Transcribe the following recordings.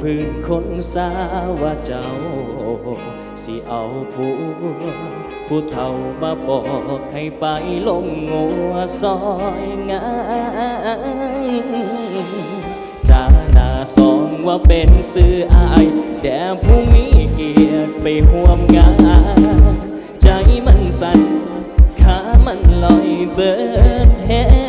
พื้นคนสาว่าเจ้า สิเอาผัวผู้เฒ่ามาบอกให้ไปลงงัวซอยงาจาหน้าสองว่าเป็นสื่ออายแต่ผู้มีเกียรติไปห่วมงาน ใจมันสั่นขามันลอยเบิดแห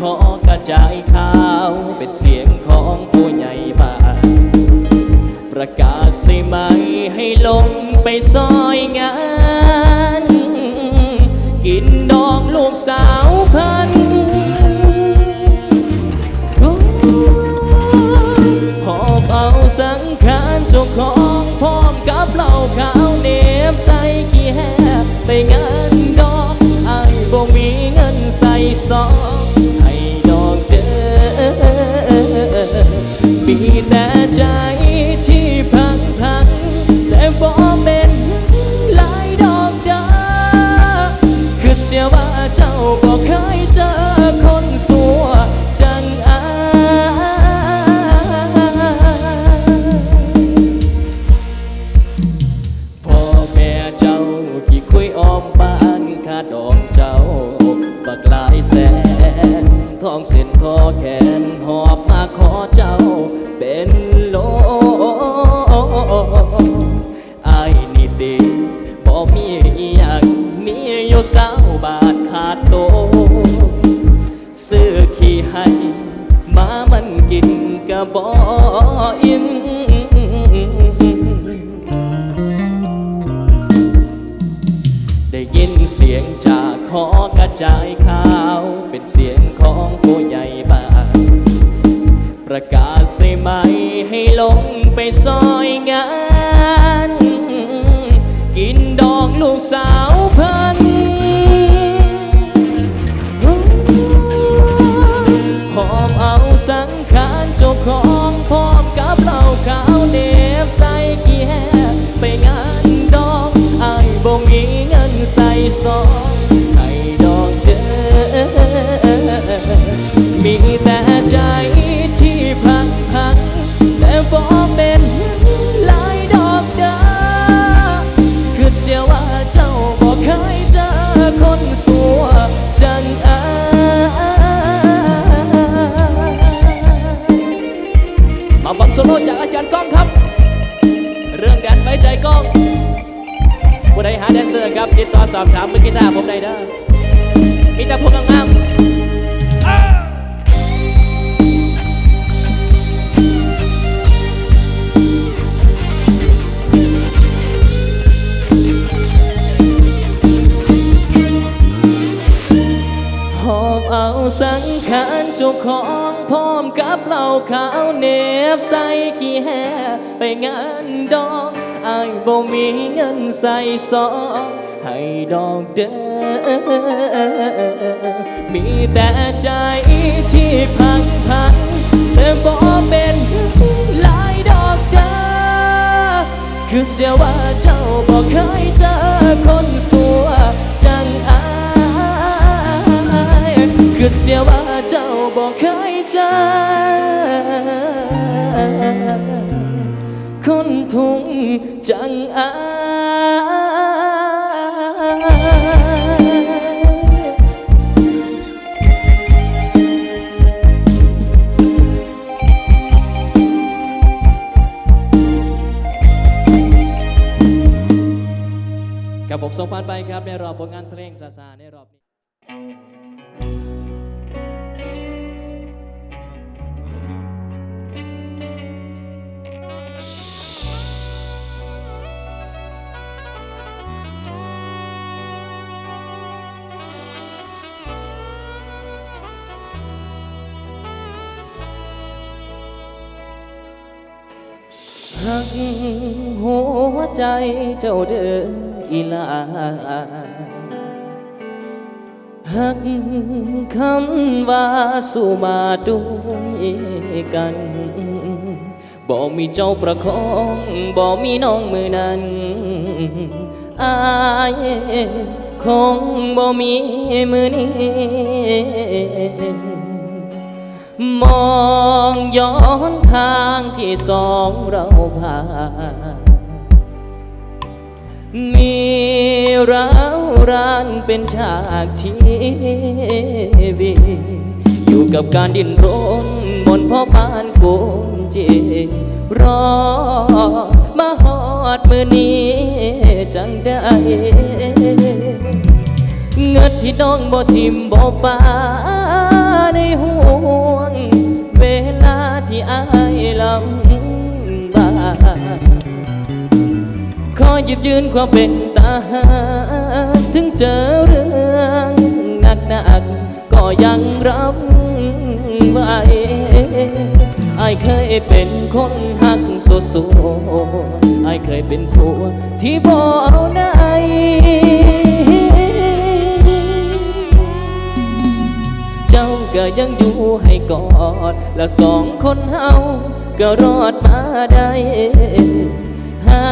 ขอกระจายข่าวเป็นเสียงของผู้ใหญ่บ้านประกาศใส่ไหมให้ลงไปซอยงาน กินดองลูกสาวพันหอบเอาสังขารเจ้าของพร้อมกับเหล้าขาวเนบใส่กี่แห่ไปงานดอกไอ้บ่มีเงินใส่ซอง แต่ใจที่พังพังแต่บ่เป็นลายดอกเด้อคือเสียว่าเจ้าบ่เคยเจอคนสัวจังอายพ่อแม่เจ้ากี่คุยออมบ้านค่าดอกเจ้าบักหลายแสนทองเส้นทอแข บ่อิ่มได้ยินเสียงจากขอกระจายข่าว เป็นเสียงของผู้ใหญ่บ้านประกาศใส่ไหมให้ลงไปซอยงาน กินดอกลูกสาวพันหอมเอาสังขาร เจ้าของพร้อมกับเหล้าขาวเนบใส่กี่แห่ไปงานดองไอ้บ่มีเงินใส่ซอง โซโล่จากอาจารย์ก้องครับ เรื่องแดนไว้ใจก้องผู้ใดหาแดนเซอร์ครับติดต่อสอบถามมือกีตาร์ผมได้เด้อมีแต่พวกงามหอบเอาสังขารเจ้าของ พร้อมกับเหล้าขาวเนบใส่ขี้แห่ไปงานดอกไอ้บ่มีเงินใส่ซองให้ดอกเด้อมีแต่ใจที่พังพังแต่บ่เป็นหลายดอกเด้อคือเสียว่าเจ้าบ่เคยเจอคนสัว คือเสียว่าเจ้าบ่เคยเจอคนทุ่งจังอายกับผมส่งผ่านไปครับ ในรอบผลงานเพลงซาซาในรอบนี้ หัวใจเจ้าเด้ออีลาหักคำว่าสู่มาด้วยกันบบ่มีเจ้าประคองบ่มีน้องมือนั้นอายคงบ่มีมือนี้ มองย้อนทางที่สองเราผ่านมีร้าวรานเป็นฉากชีวิตอยู่กับการดิ้นรนบนพ่อปานโกมจีรอมาหอดมือนี้จังได้เงินที่น้องบ่ทิมบ่ปาในห่ว เวลาที่อายลำบากขอหยิบยืนความเป็นตาหาถึงเจอเรื่องหนักหนักก็ยังรับไหวอเคยเป็นคนหักโซโซอเคยเป็นผัวที่บ่เอาไหน ก็ยังอยู่ให้กอด และสองคนเฮาก็รอดมาได้หา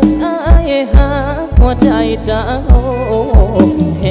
กอายหากหัวใจเจ้าแห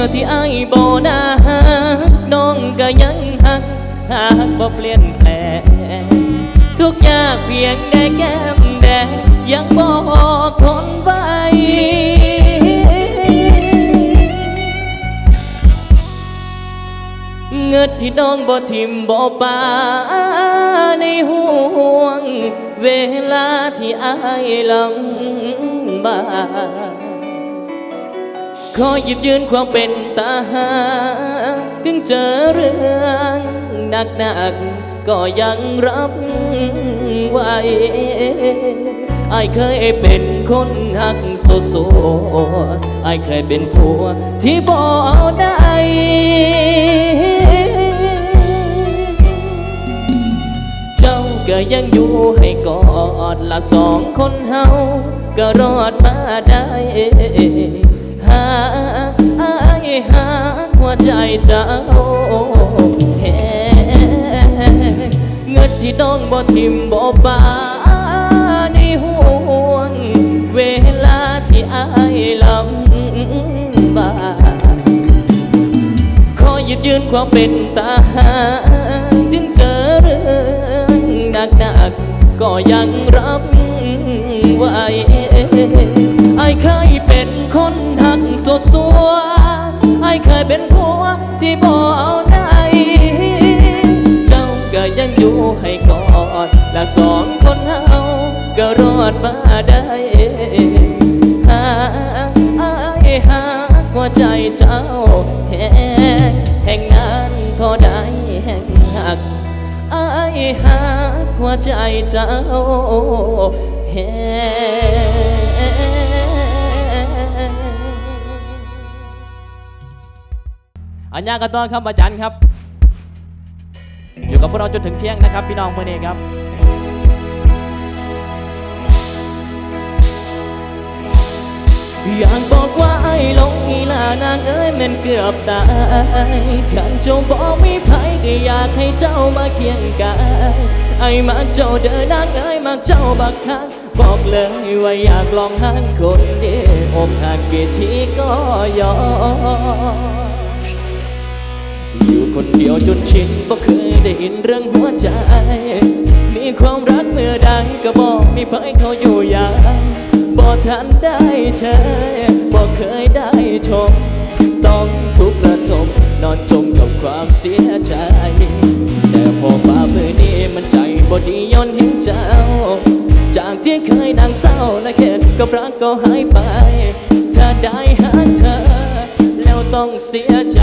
อที่อายบ่น่าหักน้องก็ยังหักหากบ่เปลี่ยนแปลงทุกอย่างเพียงได้แก้มแดงยังบอกทนไว้เงินที่น้องบ่ทิมบ่ปาในห่วง เวลาที่อายลำบาก ขอหยิบยืนความเป็นตาหากถึงเจอเรื่องหนักหนักๆก็ยังรับไหวอายเคยเป็นคนหักโซโซไอายเคยเป็นผัวที่บ่เอาได้เจ้าก็ยังอยู่ให้กอดละสองคนเฮาก็รอดมาได้ หากอายหากหัวใจเจ้าแหเงินที่ต้องบ่ทิมบ่ปาในห่วง เวลาที่ไอายลำบากขอยุดยืนความเป็นตาหาจึงเจอเรื่องหนักหนักๆก็ยังรับไหว ไอายเคยเป็นคนหักสัวสัวไอายเคยเป็นผัวที่บ่เอาไหนเจ้าก็ยังอยู่ให้กอดและสองคนเฮาก็รอดมาได้หากอายหากหัวใจเจ้าแห้งแห่งงานเท่าใดแห่งหักอหากหัวใจเจ้าแห้ง อัญญากันตอนครับอาจารย์ครับ อยู่กับพวกเราจนถึงเที่ยงนะครับ พี่น้องเมื่อนี้ครับอยากบอกว่าไอ้หลงอีลานางเอ้ยมันเกือบตายขันเจ้าบอกไม่ไผก็อยากให้เจ้ามาเคียงกายไอ้มักเจ้าเดินนางเอ้ยมักเจ้าบักคัก บอกเลยว่าอยากลองหันคนเดียวอกหักกี่ทีก็ยอมอยู่คนเดียวจนชินบ่เคยได้ยินเรื่องหัวใจ มีความรักเมื่อใดก็บอกมีเพื่อนเขาอยู่อย่างบ่ทันได้เชยบ่เคยได้ชม ต้องทุกข์ระทมนอนจมกับความเสียใจ แต่พอมาเมื่อนี้มันใจ บดีย้อนเห็นเจ้า จากที่เคยดังเศร้าและเข็ดกับรักก็หายไป ถ้าได้หาเธอ แล้วต้องเสียใจ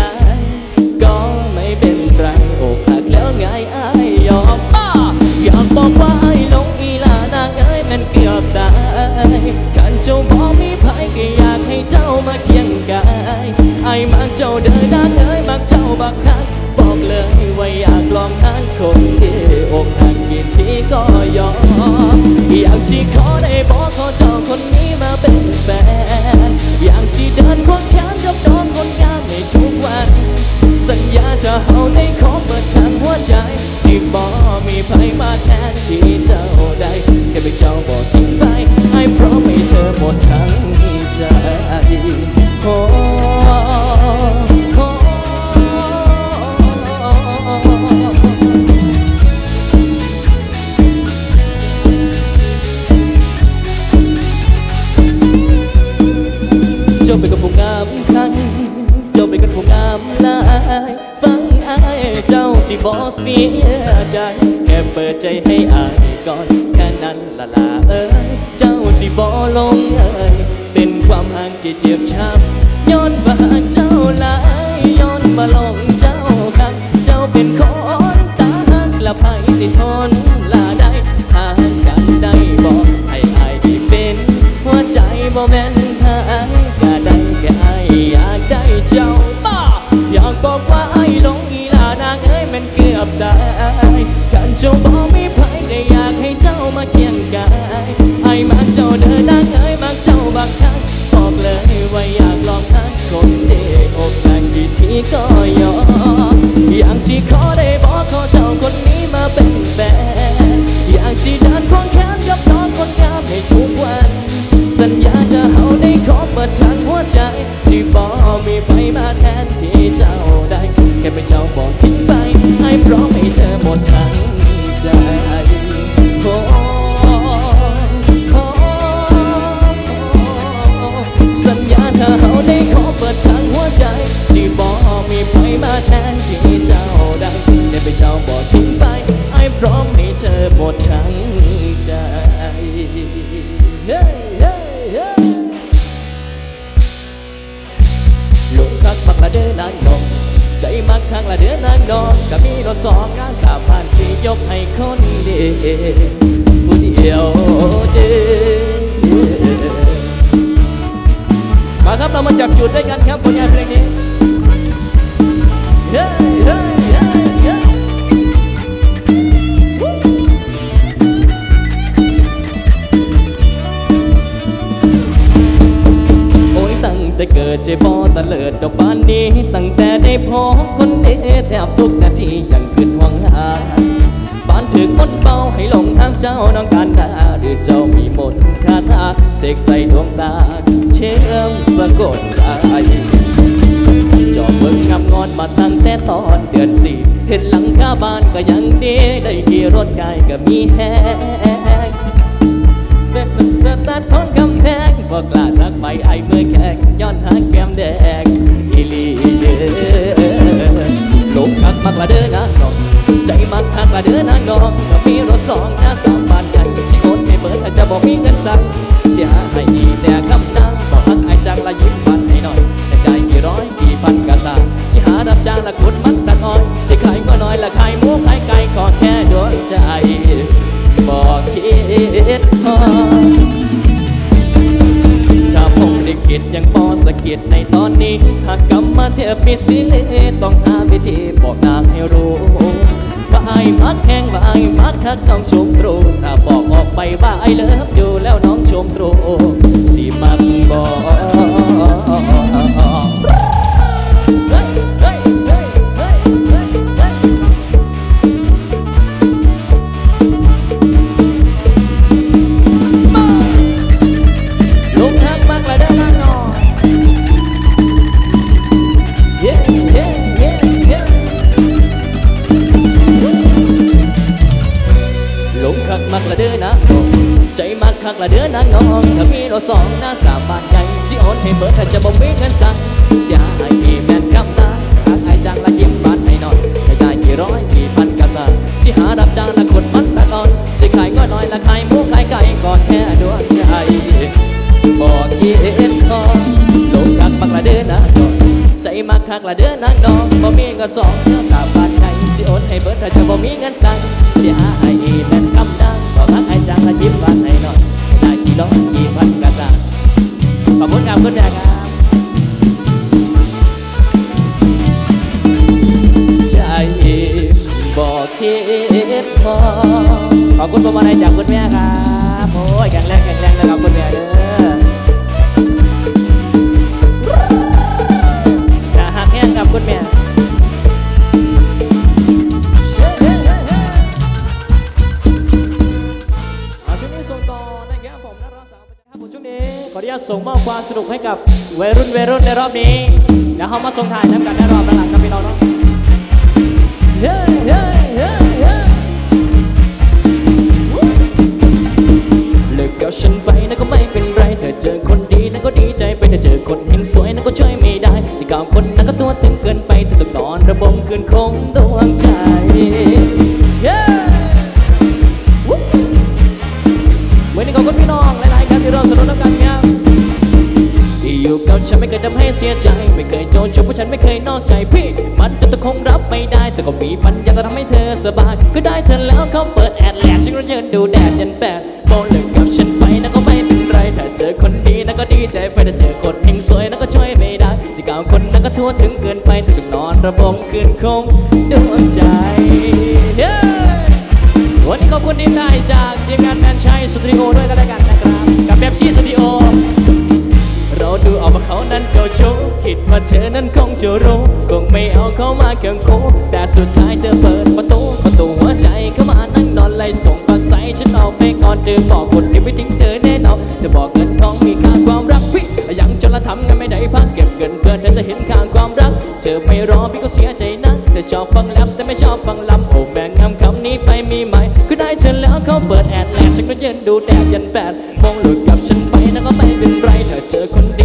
ก็ไม่เป็นไรอกหักแล้วไงอายยอมอยากบอกบอกว่าไอ้ลงอีลานางเอ้ยมันเกือบตายกันเจ้าบอกมีภัยก็อยากให้เจ้ามาเคียงกายไอ้มักเจ้าเดินนางเอ้ยมักเจ้าบักคัก บอกเลยว่าอยากลองทานคนที่อกหักกี่ทีก็ยอมอยากสิขอได้บอกขอเจ้าคนนี้มาเป็นแฟนอยากสิเดินควงแขนกับน้องคนงามในทุกวัน สัญญาจะเอาได้ขอเปิดทางหัวใจสิบอมีไผมาแทนที่เจ้าได้แค่เป็นเจ้าบอกทิ้งไปให้พร้อมให้เธอหมดทั้ง สิบ่เสียใจ แค่เปิดใจให้อายก่อนแค่นั้นละลาเอ้ยเจ้าสิบ่ลงเอ้ยเป็นความห่างที่เจ็บช้ำย้อนว่าเจ้าหลายย้อนมาลงเจ้าคักเจ้าเป็นคนตาหักละไผสิทนลาได้ห่างกันได้บอกให้อายด้เป็น หัวใจบ่แม่น นที่เจ้าได้แค่เป็นเจ้าบอกทิ้งไปให้พร้อมให้เธอหมดทั้งใจเฮ้ยเฮ้ยเฮ้ยลุกคักมักละเดินนางนองใจมักคักละเดินนางนองก็มีรถสองงานสามพันที่ยกให้คนเดียวผู้เดียวเดียวมาครับเรามาจับจุดด้วยกันครับผลงานเพลงนี้ แต่เกิดเจ็บพอตะเลิดดอกบานนี้ ตั้งแต่ได้พบคนเดแทบทุกนาทียังขึ้นหวังหาบ้านถึกคนเบาให้หลงทางเจ้าน้องการดาหรือเจ้ามีมนคาถาเสกใส่ดวงตา เชื่อมสะกดใจจอบเบิ่งงามงอนมาตั้งแต่ตอนเดือนสี่เห็นหลังคาบ้านก็ยังดีได้ขี่รถไกลก็มีแฮงเป็นเป็นเสื้อตัดทนกำแพง บอกกล้าทักไปไอ้เมื่อแข่งย้อนหาแก้มแดงอีลีเด้อลูกคักมักละเด้อนางนอง ใจมักคักละเด้อนางนองก็มีรถสองหน้าสามบานใหญ่สิโอนให้เบิดถ้าจะบอกมีเงินสั่งเสียให้อีแต่คำนางบอกฮักไอ้จังละยิ้มฟันให้หน่อยแต่ได้กี่ร้อยกี่พันกะสาสิหารับจ้างละขุดมันตะน้อยสิขายก็น้อยละขายมูขายไก่ก็แค่ดวงใจบอกคิดพอ กิดยังพอสะกิดในตอนนี้หากกรรมาเทียบมีสิเลต้องหาวิธีบอกนางให้รู้ว่าไอ้มัดแห้งว่าไอ้มัดคักต้องชมตรูถ้าบอกออกไปว่าไอ้เลิฟอยู่แล้วน้องชมตรูสิมัดบอก เราสองหน้าสามบานใหญ่สิโอนให้เบิดถ้าจะบ่มีเงินสั่งเสียหายกี่แม่นคำนาหากไอ้จังละยิ้มบานให้หน่อยให้ได้กี่ร้อยกี่พันกะซ่าสิหารับจ้างละคนมันตะกอนสิขายก็น้อยละขายหมูขายไก่ก็แค่ดวงใจบอกคิดพอลงทักมักละเด้อนะก่อนใจมักคักละเดือนนางน้องบ่มีเงินสองเท่าสามบาทไหนสิโอนให้เบิดถ้าจะบ่มีเงินสั่งสิหาไอ้แม่นคำดังบอกฮักไอ้จังละยิ้มหวานให้หน่อย ได้อยกี่พันกระซังขอบคุณครับคุณแม่ครับใจบอกคิดพอขอบคุณประมาณให้จากคุณแม่ครับ โอ้ยแข็งแรง ส่งมอบความสนุกให้กับวัยรุ่นวัยรุ่นในรอบนี้เดี๋ยวเขามาส่งถ่ายน้ำกันในรอบหลังๆครับพี่น้องเนาะเฮ้ยเฮ้ยเฮ้ยเฮ้ยเลิกกับฉันไปนะก็ไม่เป็นไรเธอเจอคนดีนะก็ดีใจไปแต่เจอคนเฮงสวยนะก็ช่วยไม่ได้ที่กับคนนั้นก็ตัวตึงเกินไปเธอต้องนอนระบมเกินคงดวงใจ เพราะฉันไม่เคยนอกใจพี่ มันจะต้องคงรับไม่ได้ แต่ก็มีปัญญาจะทำให้เธอสบาย ก็ได้เธอแล้วเขาเปิดแอดแลนฉันก็ยืนดูแดดยันแปดโบเลิกกับฉันไปนะก็ไม่เป็นไร ถ้าเจอคนดีนะก็ดีใจไปถ้าเจอคนเฮงสวยนะก็ช่วยไม่ได้ที่เก่าคนนั้นก็ทั่วถึงเกินไปถึงนอนระบมคืนคงดวงใจ Yeah! วันนี้ขอบคุณทีมไทยจ ว่าเธอนั้นคงจะรู้คงไม่เอาเขามาเคียงคู่แต่สุดท้ายเธอเปิดประตูประตูหัวใจเข้ามานั่งนอนไล่ส่งปลาใสฉันออกไปก่อนเธอบอกคนที่ไม่ทิ้งเธอแน่นอนเธอบอกเงินทองมีค่าความรักพี่ยังจนละทำกันไม่ได้พักเก็บเงินเพื่อเธอจะเห็นค่าความรัก เธอไม่รอพี่ก็เสียใจนะเธอชอบฟังแรปแต่ไม่ชอบฟังลำโอ้แบ่งงำคำนี้ไปมีไหมก็ได้เธอแล้วเขาเปิดแอดแลนฉันก็ยืนดูแดดยันแปดมองหลุดกับฉันไปนะก็ไม่เป็นไรถ้าเจอคนดี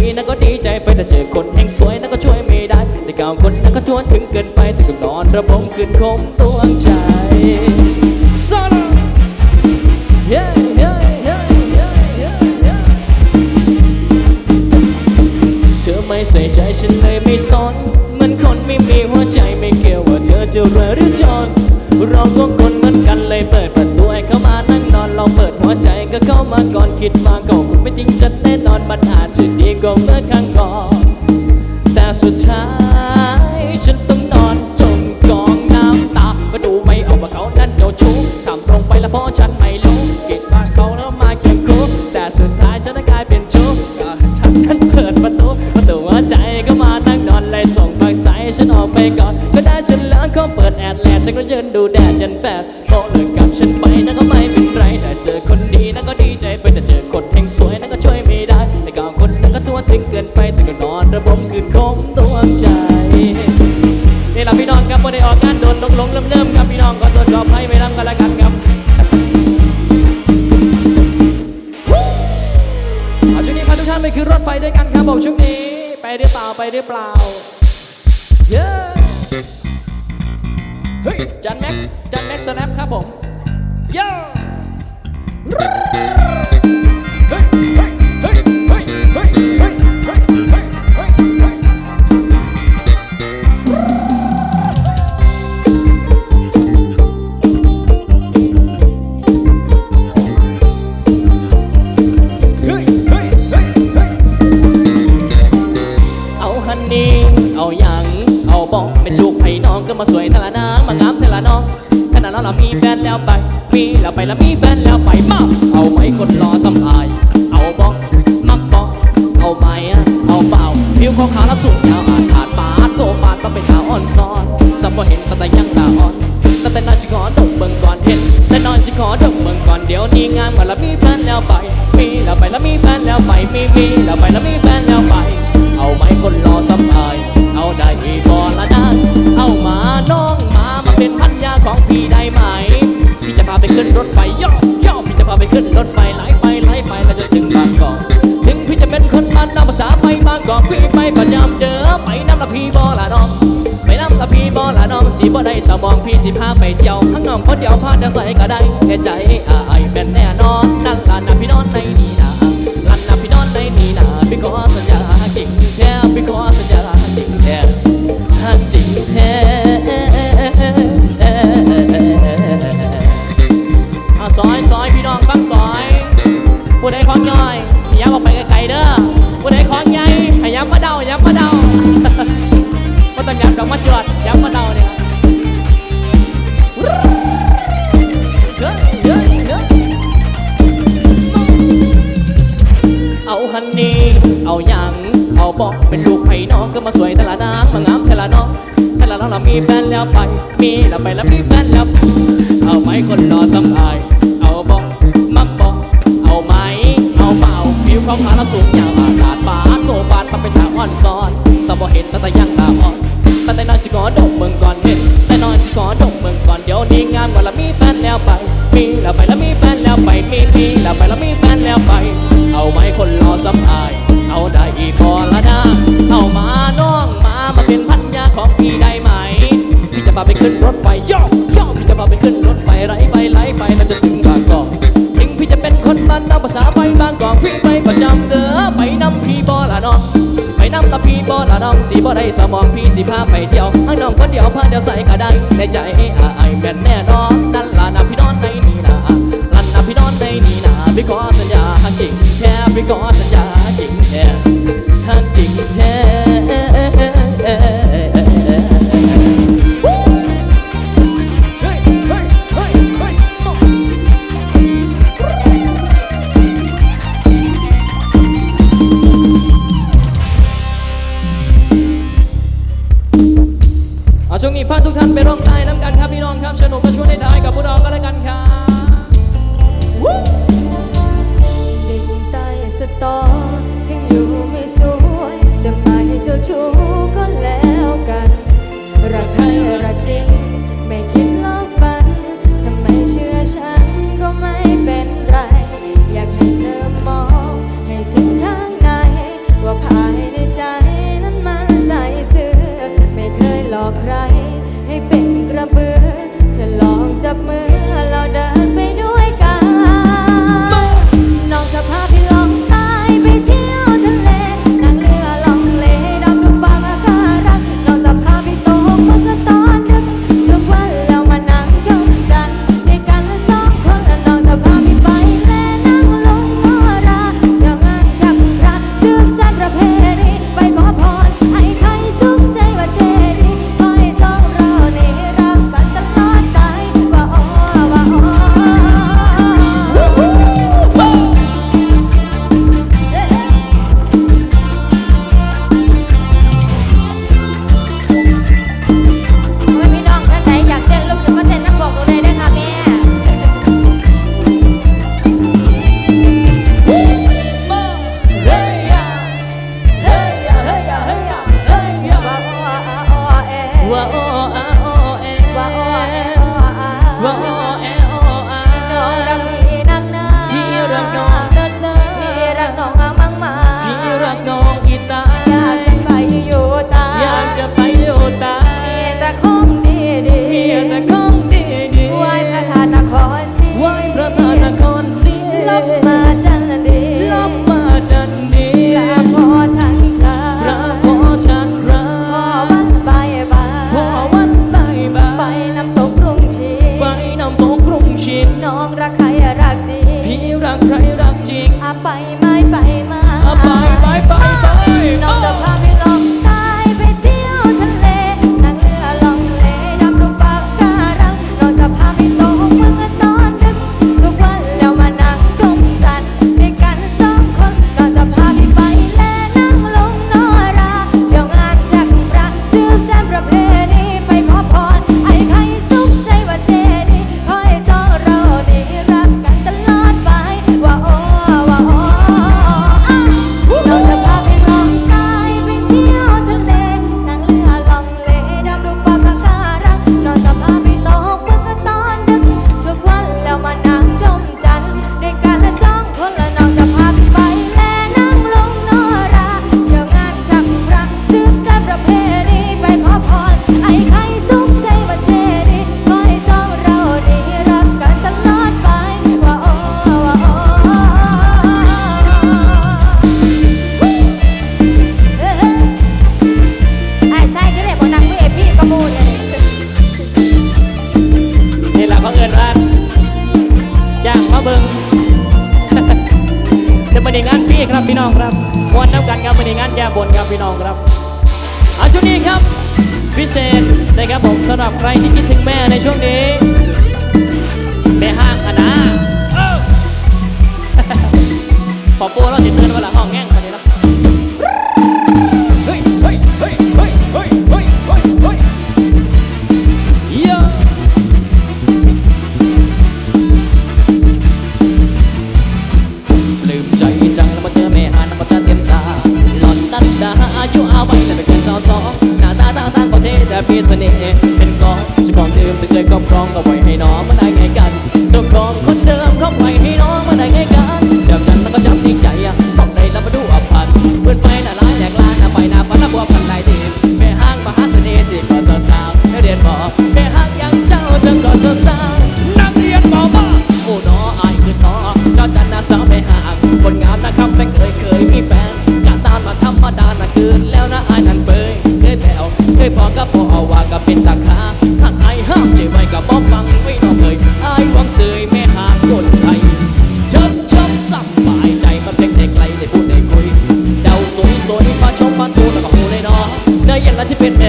คนนั้นถึงเกินไปถึงกับนอนระบมคืนคมตัวใจโซโลเย้เย้เย้เย้เย้เย้เธอไม่ใส่ใจฉันเลยไม่สนเหมือนคนไม่มีหัวใจไม่เกี่ยวว่าเธอจะรวยหรือจนเราก็คนเหมือนกันเลยเปิดประตูให้เขามานั่งนอนเราเปิดหัวใจก็เข้ามาก่อนคิดมาก็คงไม่จริงจัดแน่นอนมันอาจจะดีกว่าเมื่อครั้งก่อนแต่สุดท้าย กไปก่อนก็ได้ฉันแล้วเขาเปิดแอดแลนฉันก็ยืนดูแดดยันแปดโตเลิกกับฉันไปนะก็ไม่เป็นไรแต่เจอคนดีนะก็ดีใจไปแต่เจอคนแห่งสวยนะก็ช่วยไม่ได้แต่ก่อนคนนั้นก็ทั่วถึงเกินไปแต่ก็นอนระบมคืนคมดวงใจนี่แหละพี่น้องครับพอได้ออกงานโดนลงลงเริ่มเริ่มครับพี่น้องก็ตรวจอบให้ไม่รับกันละกันครับเอาช่วงนี้พาทุกท่านไปขึ้นรถไฟด้วยกันครับผมช่วงนี้ไปหรือเปล่าไปหรือเปล่าเย้ เฮ้ยจันแม็กจันแม็กสแนปครับผมโย่ แฟนแล้วไป มีแล้วไปแล้วมีแฟนแล้วไปมาเอาไหมคนรอสัมภาย เอาบอกมักบอกเอาไหมอะเอาเปล่าผิวของขาวและสูงยาวอาจขาดปาดโทปาดมาเป็นขาวอ่อนซ้อนสับพอเห็นแต่ยังตาอ่อนแต่แต่น้อยสิขอดมเบิ่งก่อนเห็นแต่น้อยสิขอดมเบิ่งก่อนเดี๋ยวนี้งามกว่าแล้วมีแฟนแล้วไป มีแล้วไปแล้วมีแฟนแล้วไปมีมีแล้วไปแล้วมีแฟนแล้วไป เอาไหมคนรอสัมภาย รถไฟย่อย่อพี่จะพาไปขึ้นรถไฟไหลไปไหลไปแล้วจะถึงบางกอกถึงพี่จะเป็นคนบ้านนอกภาษาไปบางกอกพี่ไปประจำเด้อไปน้ำละพี่บอละน้องไปน้ำละพี่บอละน้องสีบ่ได้สมองพี่สิพาไปเที่ยวข้างนอกคนเดียวพาจะใส่ก็ได้แค่ใจอายเป็นแน่นอนนั่นล่ะนะพี่นอนในนี้ มาเดาก็ต้องย้ำดอมาจวดย้ำมาเดาเนี่ยเอาฮันนี่เอาหยังเอาบอกเป็นลูกไผ่น้องก็มาสวยแต่ละนางมางามแต่ละน้องแต่ละน้องเรามีแฟนแล้วไป มีแล้วไปแล้วมีแฟนแล้วเอาไหมคนรอสัมภายเอาบอกมัาบอกเอาไหมเอาเปล่าผิวเขางขาและสูงยาวอากาศฟ้า มาเป็นทางอ่อนซ้อนสาวเห็นตั้งแต่ยังตาอ่อนตั้งแต่น้อยสิกอดกเมืองก่อนเห็นแต่น้อยสิกอดกเมืองก่อนเดี๋ยวนี้งามกว่าละมีแฟนแล้วไปมีแล้วไปละมีแฟนแล้วไปมีมีแล้วไปละมีแฟนแล้วไป เอาไหมคนรอสัมภายเอาได้อีพอละนะเอามาน้องมามาเป็นพันยาของพี่ได้ไหมพี่จะพาไปขึ้นรถไฟย่อย่อพี่จะพาไปขึ้นรถ น้องสีบ่ได้สมองพี่สีพาไปเที่ยวห้างน้องคนเดียวพาเดียวใส่ก็ได้ในใจไอ้ายแม่นแน่นอนนั่นล่ะนะพี่น้องในนี่นะลั่นนะพี่น้องในนี่นะพี่ขอสัญญาจริงแค่พี่ขอ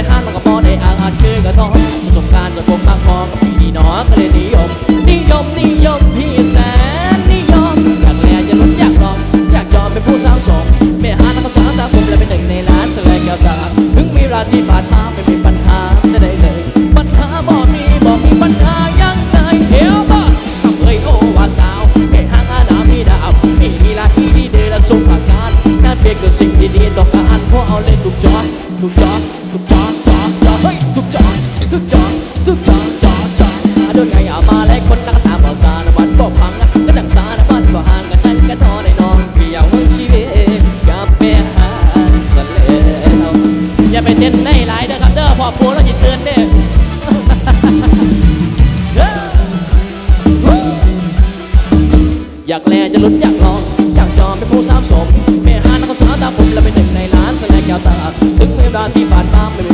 hand ากแลจะลุ้นอยากลองอยากจอมเป็นผู้สามสมแม่หานักสาวตาผมและเป็นหนึ่งในล้านแสดงยาวตาถึงเวลาที่ผ่านมาไม่